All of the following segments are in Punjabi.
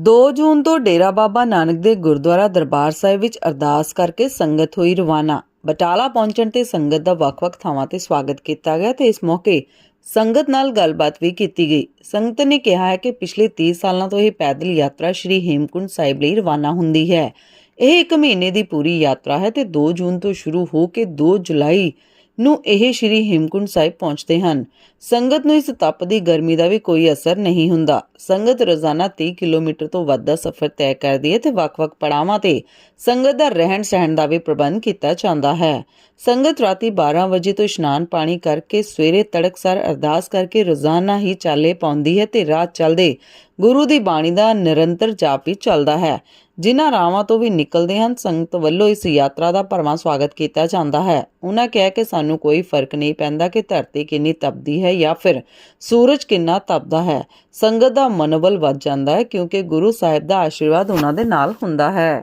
2 ਜੂਨ ਤੋਂ ਡੇਰਾ ਬਾਬਾ ਨਾਨਕ ਦੇ ਗੁਰਦੁਆਰਾ ਦਰਬਾਰ ਸਾਹਿਬ ਵਿੱਚ ਅਰਦਾਸ ਕਰਕੇ ਸੰਗਤ ਹੋਈ ਰਵਾਨਾ। ਬਟਾਲਾ ਪਹੁੰਚਣ ਤੇ ਸੰਗਤ ਦਾ ਵੱਖ-ਵੱਖ ਥਾਵਾਂ ਤੇ ਸਵਾਗਤ ਕੀਤਾ ਗਿਆ ਤੇ ਇਸ ਮੌਕੇ ਸੰਗਤ ਨਾਲ ਗੱਲਬਾਤ ਵੀ ਕੀਤੀ ਗਈ। ਸੰਗਤ ਨੇ ਕਿਹਾ ਹੈ ਕਿ ਪਿਛਲੇ 30 ਸਾਲਾਂ ਤੋਂ ਇਹ ਪੈਦਲ ਯਾਤਰਾ ਸ਼੍ਰੀ ਹੇਮਕੁੰਟ ਸਾਹਿਬ ਲਈ ਰਵਾਨਾ ਹੁੰਦੀ ਹੈ। ਇਹ ਇੱਕ ਮਹੀਨੇ ਦੀ ਪੂਰੀ ਯਾਤਰਾ ਹੈ ਤੇ 2 ਜੂਨ ਤੋਂ ਸ਼ੁਰੂ ਹੋ ਕੇ 2 ਜੁਲਾਈ ਨੂੰ ਇਹ ਸ਼੍ਰੀ ਹੇਮਕੁੰਟ ਸਾਹਿਬ ਪਹੁੰਚਦੇ ਹਨ। ਸੰਗਤ ਨੂੰ ਇਸ ਤਪਦੀ ਗਰਮੀ ਦਾ ਵੀ ਕੋਈ ਅਸਰ ਨਹੀਂ ਹੁੰਦਾ। ਸੰਗਤ ਰੋਜ਼ਾਨਾ 30 ਕਿਲੋਮੀਟਰ ਤੋਂ ਵੱਧ ਦਾ ਸਫ਼ਰ ਤੈਅ ਕਰਦੀ ਹੈ ਤੇ ਵੱਖ-ਵੱਖ ਪੜਾਵਾਂ ਤੇ ਸੰਗਤ ਦਾ ਰਹਿਣ ਸਹਿਣ ਦਾ ਵੀ ਪ੍ਰਬੰਧ ਕੀਤਾ ਜਾਂਦਾ ਹੈ। ਸੰਗਤ ਰਾਤੀ 12 ਵਜੇ ਤੋਂ ਇਸ਼ਨਾਨ ਪਾਣੀ ਕਰਕੇ ਸਵੇਰੇ ਤੜਕਸਾਰ ਅਰਦਾਸ ਕਰਕੇ ਰੋਜ਼ਾਨਾ ਹੀ ਚਾਲੇ ਪਾਉਂਦੀ ਹੈ ਤੇ ਰਾਤ ਚੱਲਦੇ ਗੁਰੂ ਦੀ ਬਾਣੀ ਦਾ ਨਿਰੰਤਰ ਜਾਪ ਵੀ ਚੱਲਦਾ ਹੈ। ਜਿਨ੍ਹਾਂ ਰਾਵਾਂ ਤੋਂ ਵੀ ਨਿਕਲਦੇ ਹਨ, ਸੰਗਤ ਵੱਲੋਂ ਇਸ ਯਾਤਰਾ ਦਾ ਭਰਵਾਂ ਸਵਾਗਤ ਕੀਤਾ ਜਾਂਦਾ ਹੈ। ਉਹਨਾਂ ਕਿਹਾ ਕਿ ਸਾਨੂੰ ਕੋਈ ਫ਼ਰਕ ਨਹੀਂ ਪੈਂਦਾ ਕਿ ਧਰਤੀ ਕਿੰਨੀ ਤਪਦੀ ਹੈ ਜਾਂ ਫਿਰ ਸੂਰਜ ਕਿੰਨਾ ਤਪਦਾ ਹੈ। ਸੰਗਤ ਦਾ ਮਨੋਬਲ ਵੱਧ ਜਾਂਦਾ ਹੈ ਕਿਉਂਕਿ ਗੁਰੂ ਸਾਹਿਬ ਦਾ ਆਸ਼ੀਰਵਾਦ ਉਹਨਾਂ ਦੇ ਨਾਲ ਹੁੰਦਾ ਹੈ।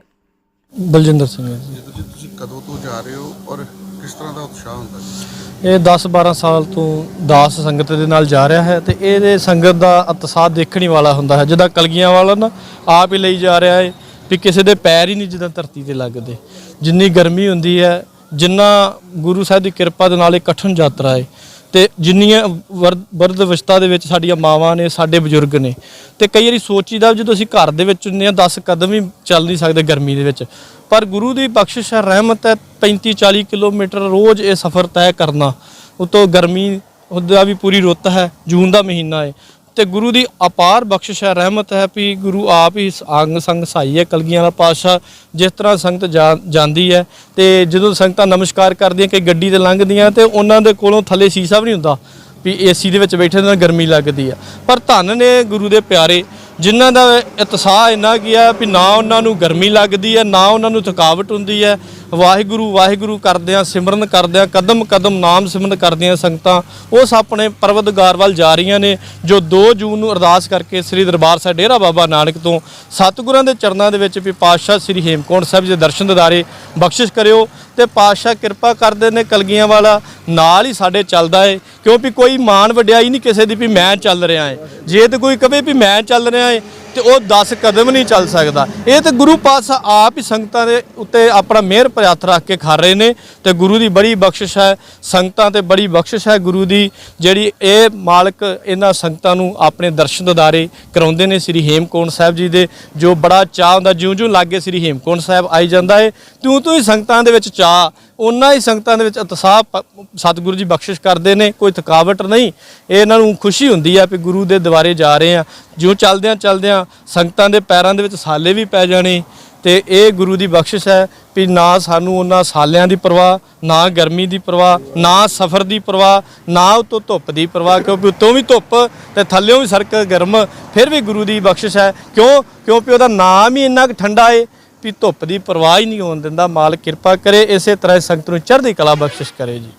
ਬਲਜਿੰਦਰ ਸਿੰਘ ਹੈ ਜੀ। ਜੀ ਤੁਸੀਂ ਕਦੋਂ ਤੋਂ ਜਾ ਰਹੇ ਹੋ ਔਰ ਕਿਸ ਤਰ੍ਹਾਂ ਦਾ ਉਤਸ਼ਾਹ ਹੁੰਦਾ ਜੀ? ਇਹ 10 12 ਸਾਲ ਤੋਂ ਦਾਸ ਸੰਗਤ ਦੇ ਨਾਲ ਜਾ ਰਿਹਾ ਹੈ ਤੇ ਇਹਦੇ ਸੰਗਤ ਦਾ ਉਤਸ਼ਾਹ ਦੇਖਣ ਹੀ ਵਾਲਾ ਹੁੰਦਾ ਹੈ। ਜਿੱਦਾਂ ਕਲਗੀਆਂ ਵਾਲਾ ਨਾ ਆਪ ਹੀ ਲਈ ਜਾ ਰਿਹਾ ਹੈ ਵੀ ਕਿਸੇ ਦੇ ਪੈਰ ਹੀ ਨਹੀਂ ਜਿੱਦਾਂ ਧਰਤੀ ਤੇ ਲੱਗਦੇ। ਜਿੰਨੀ ਗਰਮੀ ਹੁੰਦੀ ਹੈ ਜਿੰਨਾ ਗੁਰੂ ਸਾਹਿਬ ਦੀ ਕਿਰਪਾ ਦੇ ਨਾਲ ਇਹ ਕਠਨ ਯਾਤਰਾ ਹੈ ਤੇ ਜਿੰਨੀਆਂ ਵਰ- ਵਰਦ ਅਵਸਥਾ ਦੇ ਵਿੱਚ ਸਾਡੀਆਂ ਮਾਵਾਂ ਨੇ, ਸਾਡੇ ਬਜ਼ੁਰਗ ਨੇ, ਤੇ ਕਈ ਵਾਰੀ ਸੋਚੀਦਾ ਜਦੋਂ ਅਸੀਂ ਘਰ ਦੇ ਵਿੱਚ ਹੁੰਦੇ ਆ 10 ਕਦਮ ਹੀ ਚੱਲ ਨਹੀਂ ਸਕਦੇ ਗਰਮੀ ਦੇ ਵਿੱਚ। ਪਰ ਗੁਰੂ ਦੀ ਬਖਸ਼ਿਸ਼ ਹੈ, ਰਹਿਮਤ ਹੈ 35 40 ਕਿਲੋਮੀਟਰ ਰੋਜ਼ ਇਹ ਸਫ਼ਰ ਤੈਅ ਕਰਨਾ। ਉਤੋਂ ਗਰਮੀ, ਉਹਦਾ ਵੀ ਪੂਰੀ ਰੁੱਤ ਹੈ, ਜੂਨ ਦਾ ਮਹੀਨਾ ਹੈ। ਤੇ ਗੁਰੂ ਦੀ ਅਪਾਰ ਬਖਸ਼ਿਸ਼ ਹੈ, ਰਹਿਮਤ ਹੈ ਵੀ ਗੁਰੂ ਆਪ ਹੀ ਅੰਗ ਸੰਗ ਸਹਾਈ ਹੈ, ਕਲਗੀਆਂ ਦਾ ਪਾਤਸ਼ਾਹ ਜਿਸ ਤਰ੍ਹਾਂ ਸੰਗਤ ਜਾ- ਜਾਂਦੀ ਹੈ ਤੇ ਜਦੋਂ ਸੰਗਤਾਂ ਨਮਸਕਾਰ ਕਰਦੀਆਂ ਕਿ ਗੱਡੀ ਤੇ ਲੰਘਦੀਆਂ ਤੇ ਉਹਨਾਂ ਦੇ ਕੋਲੋਂ ਥੱਲੇ ਸੀਸਾ ਵੀ ਨਹੀਂ ਹੁੰਦਾ ਵੀ ਏਸੀ ਦੇ ਵਿੱਚ ਬੈਠੇ ਨਾਲ ਗਰਮੀ ਲੱਗਦੀ ਆ ਪਰ ਧੰਨ ਨੇ ਗੁਰੂ ਦੇ ਪਿਆਰੇ, ਜਿਨ੍ਹਾਂ ਦਾ ਇਤਸਾਹ ਇੰਨਾ ਗਿਆ ਵੀ ਨਾ ਉਹਨਾਂ ਨੂੰ ਗਰਮੀ ਲੱਗਦੀ ਹੈ, ਨਾ ਉਹਨਾਂ ਨੂੰ ਥਕਾਵਟ ਹੁੰਦੀ ਹੈ ਵਾਹਿਗੁਰੂ ਵਾਹਿਗੁਰੂ ਕਰਦਿਆਂ ਸਿਮਰਨ ਕਰਦਿਆਂ, ਕਦਮ ਕਦਮ ਨਾਮ ਸਿਮਰਨ ਕਰਦਿਆਂ ਸੰਗਤਾਂ ਉਸ ਆਪਣੇ ਪਰਵਤਗਾਰ ਵੱਲ ਜਾ ਰਹੀਆਂ ਨੇ, ਜੋ 2 ਜੂਨ ਨੂੰ ਅਰਦਾਸ ਕਰਕੇ ਸ੍ਰੀ ਦਰਬਾਰ ਸਾਹਿਬ ਡੇਰਾ ਬਾਬਾ ਨਾਨਕ ਤੋਂ ਸਤਿਗੁਰਾਂ ਦੇ ਚਰਨਾਂ ਦੇ ਵਿੱਚ ਵੀ ਪਾਤਸ਼ਾਹ ਸ੍ਰੀ ਹੇਮਕੁੰਟ ਸਾਹਿਬ ਜੀ ਦੇ ਦਰਸ਼ਨ ਦਿਦਾਰੇ ਬਖਸ਼ਿਸ਼ ਕਰਿਓ ਤੇ ਪਾਤਸ਼ਾਹ ਕਿਰਪਾ ਕਰਦੇ ਨੇ ਕਲਗੀਆਂ ਵਾਲਾ, ਨਾਲ ਹੀ ਸਾਡੇ ਚੱਲਦਾ ਏ, ਕਿਉਂਕਿ ਕੋਈ ਮਾਣ ਵਡਿਆਈ ਨਹੀਂ ਕਿਸੇ ਦੀ ਵੀ ਮੈਂ ਚੱਲ ਰਿਹਾ ਏ। ਜੇ ਤੇ ਕੋਈ ਕਵੇ ਵੀ ਮੈਂ ਚੱਲ ਰਿਹਾ ਏ ਤੇ ਉਹ 10 ਕਦਮ ਨਹੀਂ ਚੱਲ ਸਕਦਾ। ਇਹ ਤੇ ਗੁਰੂ ਪਾਤਸ਼ਾਹ ਆਪ ਹੀ ਸੰਗਤਾਂ ਦੇ ਉੱਤੇ ਆਪਣਾ ਮਿਹਰ ਭਰਿਆਤ ਰੱਖ ਕੇ ਖਾ ਰਹੇ ਨੇ ਤੇ ਗੁਰੂ ਦੀ ਬੜੀ ਬਖਸ਼ਿਸ਼ ਹੈ। ਸੰਗਤਾਂ ਤੇ ਬੜੀ ਬਖਸ਼ਿਸ਼ ਹੈ ਗੁਰੂ ਦੀ, ਜਿਹੜੀ ਇਹ ਮਾਲਕ ਇਹਨਾਂ ਸੰਗਤਾਂ ਨੂੰ ਆਪਣੇ ਦਰਸ਼ਨ ਦਿਦਾਰੇ ਕਰਾਉਂਦੇ ਨੇ ਸ੍ਰੀ ਹੇਮਕੁੰਟ ਸਾਹਿਬ ਜੀ ਦੇ, ਜੋ ਬੜਾ ਚਾਹ ਹੁੰਦਾ, ਜਿਉਂ-ਜਿਉਂ ਲਾਗੇ ਸ੍ਰੀ ਹੇਮਕੁੰਟ ਸਾਹਿਬ ਆਈ ਜਾਂਦਾ ਹੈ ਤਿਉਂ ਤਿਉਂ ਹੀ ਸੰਗਤਾਂ ਦੇ ਵਿੱਚ ਚਾਹ ਉਹਨਾਂ ਹੀ ਸੰਗਤਾਂ ਦੇ ਵਿੱਚ ਉਤਸ਼ਾਹ ਸਤਿਗੁਰੂ ਜੀ ਬਖਸ਼ਿਸ਼ ਕਰਦੇ ਨੇ, ਕੋਈ ਥਕਾਵਟ ਨਹੀਂ। ਇਹ ਇਹਨਾਂ ਨੂੰ ਖੁਸ਼ੀ ਹੁੰਦੀ ਆ ਵੀ ਗੁਰੂ ਦੇ ਦੁਆਰੇ ਜਾ ਰਹੇ ਆ। ਜਿਉਂ ਚੱਲਦਿਆਂ ਚੱਲਦਿਆਂ ਸੰਗਤਾਂ ਦੇ ਪੈਰਾਂ ਦੇ ਵਿੱਚ ਸਾਲੇ ਵੀ ਪੈ ਜਾਣੇ। ਤੇ ਇਹ ਗੁਰੂ ਦੀ ਬਖਸ਼ਿਸ਼ ਹੈ ਵੀ ਨਾ ਸਾਨੂੰ ਉਹਨਾਂ ਸਾਲਿਆਂ ਦੀ ਪਰਵਾਹ, ਨਾ ਗਰਮੀ ਦੀ ਪਰਵਾਹ, ਨਾ ਸਫ਼ਰ ਦੀ ਪਰਵਾਹ, ਨਾ ਉਤੋਂ ਧੁੱਪ ਦੀ ਪਰਵਾਹ, ਕਿਉਂਕਿ ਉਤੋਂ ਵੀ ਧੁੱਪ ਤੇ ਥੱਲਿਓਂ ਵੀ ਸਰਕ ਗਰਮ, ਫਿਰ ਵੀ ਗੁਰੂ ਦੀ ਬਖਸ਼ਿਸ਼ ਹੈ। ਕਿਉਂ? ਕਿਉਂਕਿ ਉਹਦਾ ਨਾਮ ਹੀ ਇੰਨਾ ਕੁ ਠੰਡਾ ਏ। ਵੀ ਧੁੱਪ ਦੀ ਪਰਵਾਹ ਹੀ ਨਹੀਂ ਹੋਣ ਦਿੰਦਾ। ਮਾਲਕ ਕਿਰਪਾ ਕਰੇ, ਇਸੇ ਤਰ੍ਹਾਂ ਸੰਗਤ ਨੂੰ ਚੜ੍ਹਦੀ ਕਲਾ ਬਖਸ਼ਿਸ਼ ਕਰੇ ਜੀ।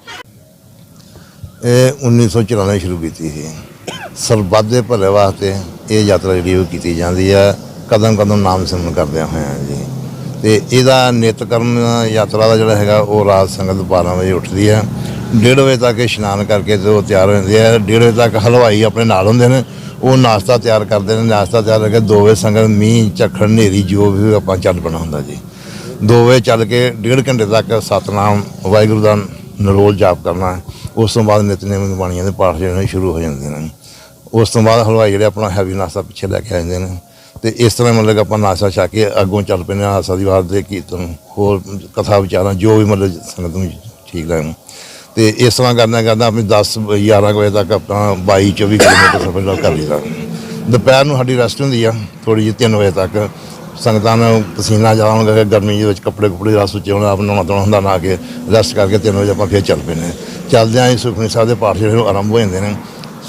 ਇਹ 1994 ਸ਼ੁਰੂ ਕੀਤੀ ਸੀ। ਸਰਬੱਤ ਦੇ ਭਲੇ ਵਾਸਤੇ ਇਹ ਯਾਤਰਾ ਜਿਹੜੀ ਉਹ ਕੀਤੀ ਜਾਂਦੀ ਹੈ ਕਦਮ ਕਦਮ ਨਾਮ ਸਿਮਰਨ ਕਰਦਿਆਂ ਹੋਇਆਂ ਜੀ। ਤੇ ਇਹਦਾ ਨਿਤਕਰਮ ਯਾਤਰਾ ਦਾ ਜਿਹੜਾ ਹੈਗਾ, ਉਹ ਰਾਤ ਸੰਗਤ 12 ਵਜੇ ਉੱਠਦੀ ਹੈ 1:30 ਵਜੇ ਤੱਕ ਇਸ਼ਨਾਨ ਕਰਕੇ ਤੇ ਉਹ ਤਿਆਰ ਹੋ ਜਾਂਦੀ ਹੈ 1:30 ਵਜੇ ਤੱਕ ਹਲਵਾਈ ਆਪਣੇ ਨਾਲ ਹੁੰਦੇ ਨੇ। ਉਹ ਨਾਸ਼ਤਾ ਤਿਆਰ ਕਰਦੇ ਨੇ, ਨਾਸ਼ਤਾ ਤਿਆਰ ਕਰਕੇ 2 ਵਜੇ ਸੰਗਤ ਮੀਂਹ, ਝੱਖੜ, ਹਨੇਰੀ, ਜੋ ਵੀ ਆਪਾਂ ਚੱਲ ਪਣਾ ਹੁੰਦਾ ਜੀ। 2 ਵਜੇ ਚੱਲ ਕੇ ਡੇਢ ਘੰਟੇ ਤੱਕ ਸਤਨਾਮ, ਵਾਹਿਗੁਰੂ ਦਾ ਨਰੋਲ ਜਾਪ ਕਰਨਾ ਉਸ ਤੋਂ ਬਾਅਦ ਨਿਤਨੇਮ ਦੀ ਬਾਣੀਆਂ ਦੇ ਪਾਠ ਜਿਹੜੇ ਸ਼ੁਰੂ ਹੋ ਜਾਂਦੇ ਨੇ। ਉਸ ਤੋਂ ਬਾਅਦ ਹਲਵਾਈ ਜਿਹੜੇ ਆਪਣਾ ਹੈਵੀ ਨਾਸ਼ਤਾ ਪਿੱਛੇ ਲੈ ਕੇ ਆ ਜਾਂਦੇ ਨੇ। ਤੇ ਇਸ ਤਰ੍ਹਾਂ ਮਤਲਬ ਕਿ ਆਪਾਂ ਨਾਸ਼ਤਾ ਛਾ ਕੇ ਅੱਗੋਂ ਚੱਲ ਪੈਂਦੇ ਹਾਂ, ਆਸਾ ਦੀ ਵਾਰ ਦੇ ਕੀਰਤਨ, ਹੋਰ ਕਥਾ ਵਿਚਾਰਾਂ, ਜੋ ਵੀ ਮਤਲਬ ਸੰਗਤ ਨੂੰ ਠੀਕ ਲੱਗਣ। ਤੇ ਇਸ ਤਰ੍ਹਾਂ ਕਰਨਾ ਕਰਨਾ ਆਪਣੀ 10 11 ਵਜੇ ਤੱਕ ਆਪਣਾ 22 24 ਕਿਲੋਮੀਟਰ ਸਫ਼ਰ ਨਾਲ ਕਰ ਲਈਦਾ। ਦੁਪਹਿਰ ਨੂੰ ਸਾਡੀ ਰੈਸਟ ਹੁੰਦੀ ਆ ਥੋੜੀ ਜਿਹੀ 3 ਵਜੇ ਤੱਕ। ਸੰਗਤਾਂ ਨੂੰ ਪਸੀਨਾ ਜ਼ਿਆਦਾ ਹੋਣ ਕਰਕੇ ਗਰਮੀ ਦੇ ਵਿੱਚ ਕੱਪੜੇ ਕੁਪੜੇ ਰਸ ਉੱਚੇ ਹੋਣਾ, ਆਪ ਨਹਾਉਣਾ ਧੋਣਾ ਹੁੰਦਾ ਨਾ ਕੇ ਰੈਸਟ ਕਰਕੇ 3 ਵਜੇ ਆਪਾਂ ਫਿਰ ਚੱਲ ਪੈਂਦੇ ਹਾਂ। ਚੱਲਦਿਆਂ ਹੀ ਸੁਖਮਨੀ ਸਾਹਿਬ ਦੇ ਪਾਠ ਜਿਹੜੇ ਉਹ ਆਰੰਭ ਹੋ ਜਾਂਦੇ ਨੇ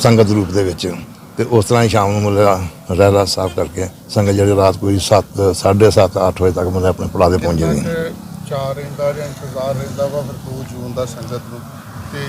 ਸੰਗਤ ਰੂਪ ਦੇ ਵਿੱਚ। ਤੇ ਉਸ ਤਰ੍ਹਾਂ ਹੀ ਸ਼ਾਮ ਨੂੰ ਮਤਲਬ ਰਹਿਰਾ ਸਾਫ਼ ਕਰਕੇ ਸੰਗਤ ਜਿਹੜੀ ਰਾਤ ਕੋਈ 7 7:30 8 ਵਜੇ ਤੱਕ ਮਤਲਬ ਆਪਣੇ ਪੜਾ ਦੇ ਪਹੁੰਚ ਜਾਂਦੀ ਹੈ ਰਹਿੰਦਾ ਜਾਂ ਇੰਤਜ਼ਾਰ ਰਹਿੰਦਾ ਵਾ, ਫਿਰ 2 ਜੂਨ ਦਾ ਸੰਗਤ ਨੂੰ ਤੇ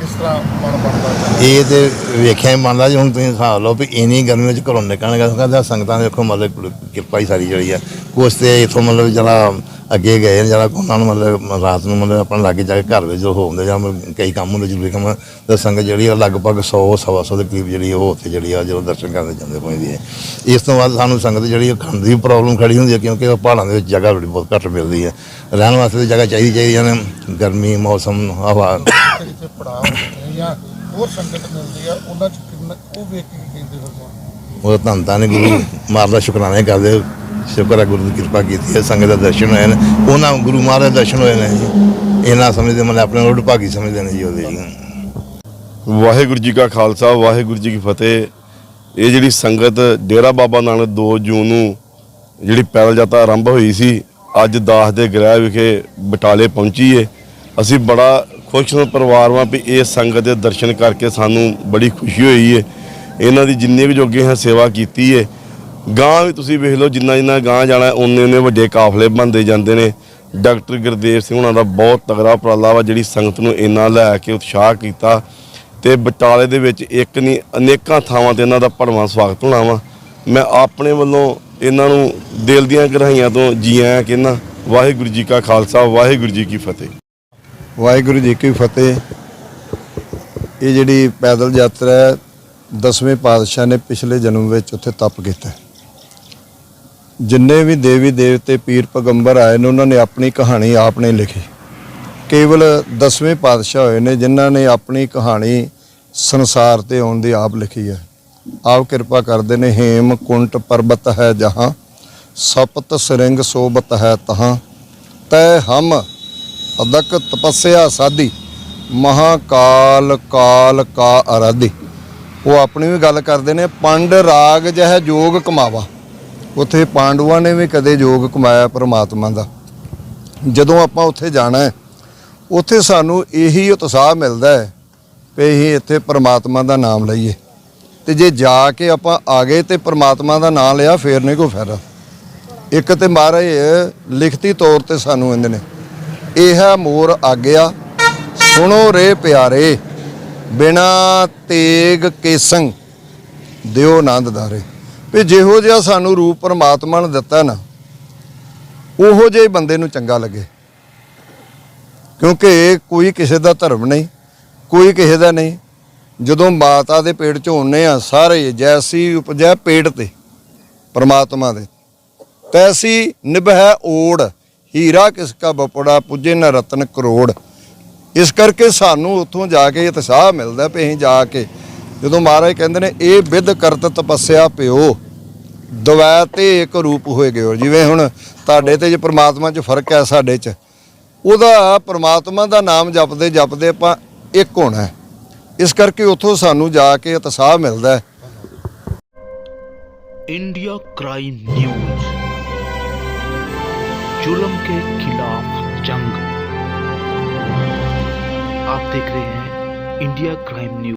ਕਿਸ ਤਰ੍ਹਾਂ ਮਨ ਬਣਦਾ ਇਹ ਤੇ ਵੇਖਿਆ ਹੀ ਮੰਨਦਾ ਜੀ, ਹੁਣ ਤੁਸੀਂ ਹਿਸਾਬ ਲਓ ਵੀ ਇੰਨੀ ਗਰਮੀ ਵਿੱਚ ਘਰੋਂ ਨਿਕਲਣਗਾ ਕਹਿੰਦਾ ਸੰਗਤਾਂ ਦੇ ਦੇਖੋ ਮਤਲਬ ਕਿਰਪਾ ਹੀ ਸਾਰੀ ਜਿਹੜੀ ਆ। ਕੁਛ ਤੇ ਇਥੋਂ ਮਤਲਬ ਜਿਹੜਾ ਅੱਗੇ ਗਏ ਨੇ ਜਿਹੜਾ ਉਹਨਾਂ ਨੂੰ ਮਤਲਬ ਰਾਤ ਨੂੰ ਮਤਲਬ ਆਪਣਾ ਲਾਗੇ ਜਾ ਕੇ ਘਰ ਵਿੱਚ ਹੋ ਹੁੰਦੇ ਜਾਂ ਕਈ ਕੰਮ ਹੁੰਦੇ ਜ਼ਰੂਰੀ ਕੰਮ ਤੇ ਸੰਗਤ ਜਿਹੜੀ ਆ ਲਗਭਗ 100 ਸਵਾ ਸੌ ਦੇ ਕਰੀਬ ਜਿਹੜੀ ਉਹ ਉੱਥੇ ਜਿਹੜੀ ਆ ਜਦੋਂ ਦਰਸ਼ਨ ਕਰਨ ਜਾਂਦੇ ਪਹੁੰਚਦੀ ਹੈ ਇਸ ਤੋਂ ਬਾਅਦ ਸਾਨੂੰ ਸੰਗਤ ਜਿਹੜੀ ਉਹ ਖਾਣ ਦੀ ਪ੍ਰੋਬਲਮ ਖੜੀ ਹੁੰਦੀ ਹੈ ਕਿਉਂਕਿ ਉਹ ਪਹਾੜਾਂ ਦੇ ਵਿੱਚ ਜਗ੍ਹਾ ਬੜੀ ਬਹੁਤ ਘੱਟ ਮਿਲਦੀ ਹੈ। ਰਹਿਣ ਵਾਸਤੇ ਤਾਂ ਜਗ੍ਹਾ ਚਾਹੀਦੀ ਚਾਹੀਦੀ ਹਨ ਗਰਮੀ ਮੌਸਮ ਹਵਾ। ਤੇ ਇੱਥੇ ਪੜਾਅ ਹੁੰਦੇ ਨੇ ਜਾਂ ਹੋਰ ਸੰਗਤ ਮਿਲਦੀ ਆ ਉਹਨਾਂ ਚ ਕਿੰਨਾ ਉਹ ਵੇਖ ਕੇ ਕਹਿੰਦੇ ਫਿਰ ਉਹ ਧੰਨ ਧੰਨ ਗੁਰੂ ਮਾਰ ਦਾ ਸ਼ੁਕਰਾਨਾ ਕਰਦੇ। ਸ਼ੁਕਰ ਹੈ ਗੁਰੂ ਦੀ ਕਿਰਪਾ ਕੀਤੀ ਹੈ, ਸੰਗਤ ਦੇ ਦਰਸ਼ਨ ਹੋਏ ਨੇ। ਉਹਨਾਂ ਗੁਰੂ ਮਹਾਰਾਜ ਦੇ ਦਰਸ਼ਨ ਹੋਏ ਨੇ ਜੀ। ਇਹਨਾਂ ਸਮਝਦੇ ਮਤਲਬ ਆਪਣੇ ਰੋਡ ਭਾਗੀ ਸਮਝਦੇ ਨੇ ਜੀ ਉਹਦੇ ਜੀ। ਵਾਹਿਗੁਰੂ ਜੀ ਕਾ ਖਾਲਸਾ, ਵਾਹਿਗੁਰੂ ਜੀ ਕੀ ਫਤਿਹ। ਇਹ ਜਿਹੜੀ ਸੰਗਤ ਡੇਰਾ ਬਾਬਾ ਨਾਨਕ 2 ਜੂਨ ਨੂੰ ਜਿਹੜੀ ਪੈਦਲ ਯਾਤਰਾ ਆਰੰਭ ਹੋਈ ਸੀ, ਅੱਜ ਦਾਸ ਦੇ ਗ੍ਰਹਿ ਵਿਖੇ ਬਟਾਲੇ ਪਹੁੰਚੀ ਏ। ਅਸੀਂ ਬੜਾ ਖੁਸ਼ ਹਾਂ ਪਰਿਵਾਰ ਵਾਂ ਵੀ ਇਹ ਸੰਗਤ ਦੇ ਦਰਸ਼ਨ ਕਰਕੇ ਸਾਨੂੰ ਬੜੀ ਖੁਸ਼ੀ ਹੋਈ ਏ। ਇਹਨਾਂ ਦੀ ਜਿੰਨੇ ਵੀ ਜੋਗੇ ਹਾਂ ਸੇਵਾ ਕੀਤੀ ਏ। ਗਾਂ ਵੀ ਤੁਸੀਂ ਵੇਖ ਲਓ, ਜਿੰਨਾ ਜਿੰਨਾ ਗਾਂ ਜਾਣਾ ਉਹਨੇ ਉਹਨੇ ਵੱਡੇ ਕਾਫਲੇ ਬਣਦੇ ਜਾਂਦੇ ਨੇ। ਡਾਕਟਰ ਗੁਰਦੇਵ ਸਿੰਘ ਉਹਨਾਂ ਦਾ ਬਹੁਤ ਤਗੜਾ ਉਪਰਾਲਾ ਵਾ, ਜਿਹੜੀ ਸੰਗਤ ਨੂੰ ਇੰਨਾ ਲੈ ਕੇ ਉਤਸ਼ਾਹ ਕੀਤਾ। ਤੇ ਬਟਾਲੇ ਦੇ ਵਿੱਚ ਇੱਕ ਨਹੀਂ, ਅਨੇਕਾਂ ਥਾਵਾਂ ਤੇ ਇਹਨਾਂ ਦਾ ਭਰਵਾਂ ਸਵਾਗਤ ਹੋਣਾ ਵਾ। ਮੈਂ ਆਪਣੇ ਵੱਲੋਂ ਇਹਨਾਂ ਨੂੰ ਦਿਲ ਦੀਆਂ ਗਹਿਰਾਈਆਂ ਤੋਂ ਜੀ ਆਇਆਂ ਕਹਿੰਦਾ ਵਾਹਿਗੁਰੂ ਜੀ ਕਾ ਖਾਲਸਾ, ਵਾਹਿਗੁਰੂ ਜੀ ਕੀ ਫਤਿਹ। ਵਾਹਿਗੁਰੂ ਜੀ ਕੀ ਫਤਿਹ। ਇਹ ਜਿਹੜੀ ਪੈਦਲ ਯਾਤਰਾ ਹੈ, ਦਸਵੇਂ ਪਾਤਸ਼ਾਹ ਨੇ ਪਿਛਲੇ ਜਨਮ ਵਿੱਚ ਉੱਥੇ ਤਪ ਕੀਤਾ ਜਿੰਨੇ ਵੀ ਦੇਵੀ ਦੇਵਤੇ ਪੀਰ ਪੈਗੰਬਰ ਆਏ ਨੇ, ਉਹਨਾਂ ਨੇ ਆਪਣੀ ਕਹਾਣੀ ਆਪ ਨੇ ਲਿਖੀ। ਕੇਵਲ ਦਸਵੇਂ ਪਾਤਸ਼ਾਹ ਹੋਏ ਨੇ, ਜਿਨ੍ਹਾਂ ਨੇ ਆਪਣੀ ਕਹਾਣੀ ਸੰਸਾਰ ਤੇ ਆਉਣ ਦੀ ਆਪ ਲਿਖੀ ਹੈ। ਆਪ ਕਿਰਪਾ ਕਰਦੇ ਨੇ, ਹੇਮ ਕੁੰਟ ਪਰਬਤ ਹੈ ਜਹਾਂ, ਸਪਤ ਸਰਿੰਗ ਸੋਬਤ ਹੈ ਤਹਾਂ। ਤੈ ਹਮ ਅਦਕ ਤਪੱਸਿਆ ਸਾਧੀ, ਮਹਾਕਾਲ ਕਾਲ ਕਾ ਅਰਾਧੀ। ਉਹ ਆਪਣੀ ਵੀ ਗੱਲ ਕਰਦੇ ਨੇ, ਪੰਡ ਰਾਗ ਜਹ ਜੋਗ ਕਮਾਵਾ। ਉੱਥੇ ਪਾਂਡਵਾਂ ਨੇ ਵੀ ਕਦੇ ਯੋਗ ਕਮਾਇਆ ਪ੍ਰਮਾਤਮਾ ਦਾ। ਜਦੋਂ ਆਪਾਂ ਉੱਥੇ ਜਾਣਾ ਹੈ, ਉੱਥੇ ਸਾਨੂੰ ਇਹੀ ਉਤਸ਼ਾਹ ਮਿਲਦਾ ਹੈ ਕਿ ਅਸੀਂ ਇੱਥੇ ਪ੍ਰਮਾਤਮਾ ਦਾ ਨਾਮ ਲਈਏ। ਤੇ ਜੇ ਜਾ ਕੇ ਆਪਾਂ ਆ ਗਏ ਤੇ ਪ੍ਰਮਾਤਮਾ ਦਾ ਨਾਮ ਲਿਆ, ਫੇਰ ਨਹੀਂ ਕੋਈ ਫਾਇਦਾ। ਇੱਕ ਤੇ ਮਹਾਰਾਜ ਲਿਖਤੀ ਤੌਰ ਤੇ ਸਾਨੂੰ ਕਹਿੰਦੇ ਨੇ, ਇਹ ਹੈ ਮੋਰ ਆਗਿਆ, ਸੁਣੋ ਰੇ ਪਿਆਰੇ, ਬਿਨਾ ਤੇਗ ਕੇਸੰਗ ਦਿਓ ਆਨੰਦ ਦਾਰੇ ਵੀ ਜਿਹੋ ਜਿਹਾ ਸਾਨੂੰ ਰੂਪ ਪਰਮਾਤਮਾ ਨੇ ਦਿੱਤਾ ਨਾ, ਉਹੋ ਜਿਹੇ ਬੰਦੇ ਨੂੰ ਚੰਗਾ ਲੱਗੇ। ਕਿਉਂਕਿ ਕੋਈ ਕਿਸੇ ਦਾ ਧਰਮ ਨਹੀਂ, ਕੋਈ ਕਿਸੇ ਦਾ ਨਹੀਂ। ਜਦੋਂ ਮਾਤਾ ਦੇ ਪੇਟ ਚ ਹੁੰਨੇ ਆ ਸਾਰੇ, ਜੈਸੀ ਉਪਜੈ ਪੇਟ ਤੇ ਪਰਮਾਤਮਾ ਦੇ। ਤੈਸੀ ਨਿਭੈ ਓੜ, ਹੀਰਾ ਕਿਸ ਕਾ ਬਪੜਾ, ਪੁੱਜੇ ਨ ਰਤਨ ਕਰੋੜ। ਇਸ ਕਰਕੇ ਸਾਨੂੰ ਉੱਥੋਂ ਜਾ ਕੇ ਉਤਸ਼ਾਹ ਮਿਲਦਾ ਵੀ ਅਸੀਂ ਜਾ ਕੇ, ਜਦੋਂ ਮਹਾਰਾਜ ਕਹਿੰਦੇ ਨੇ, ਇਹ ਵਿਦ ਕਰਤ ਤਪੱਸਿਆ ਪਿਓ। ਦਵੈ ਤੇ ਇੱਕ ਰੂਪ ਹੋਏ ਗਏ ਜਿਵੇਂ ਹੁਣ ਤੁਹਾਡੇ ਤੇ ਜੇ ਪ੍ਰਮਾਤਮਾ 'ਚ ਫਰਕ ਹੈ ਸਾਡੇ 'ਚ ਉਹਦਾ ਪ੍ਰਮਾਤਮਾ ਦਾ ਨਾਮ ਜਪਦੇ ਜਪਦੇ ਆਪਾਂ ਇੱਕ ਹੋਣਾ ਹੈ। ਇਸ ਕਰਕੇ ਉੱਥੋਂ ਸਾਨੂੰ ਜਾ ਕੇ ਉਤਸ਼ਾਹ ਮਿਲਦਾ ਹੈ इंडिया क्राइम न्यूज जुल्म के खिलाफ जंग आप देख रहे हैं इंडिया क्राइम न्यूज